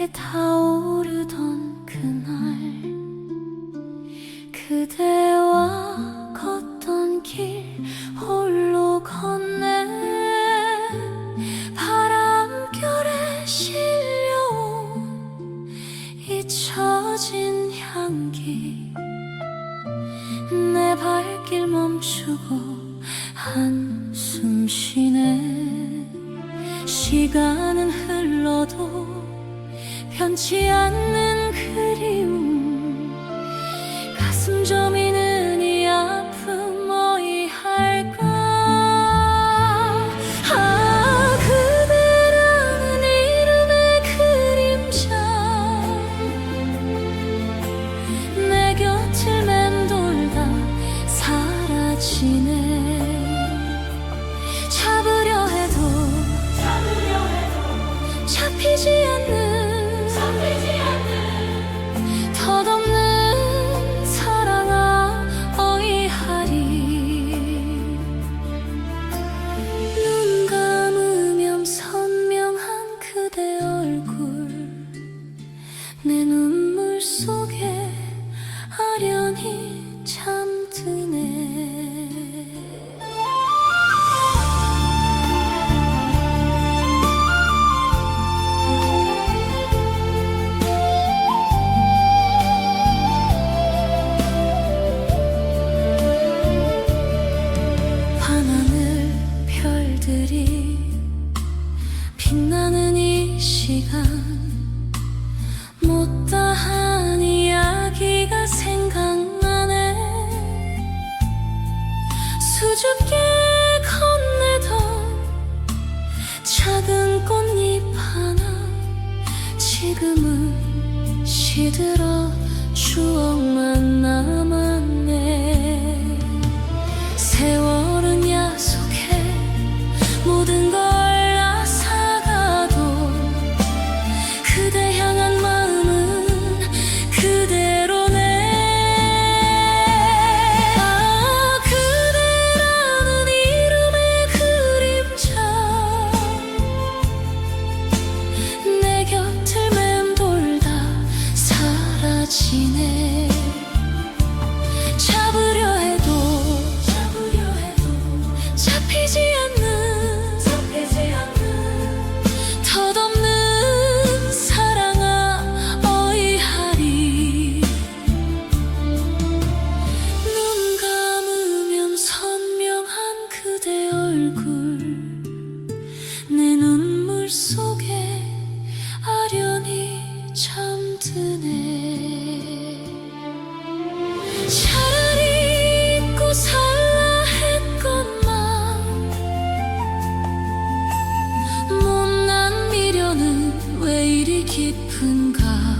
내게 타오르던 그날 그대와 걷던 길 홀로 걷네. 바람결에 실려온 잊혀진 향기 내 발길 멈추고 한숨 쉬네. 시간은 흘러도 변치 않는 그리움. 가슴 저미는 내 눈물 속에 아련히 우습게 건네던 작은 꽃잎 하나 지금은 시들어 당신의 깊은가?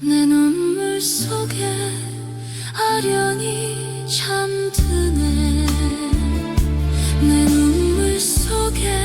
내 눈물 속에 아련히 잠드네. 내 눈물 속에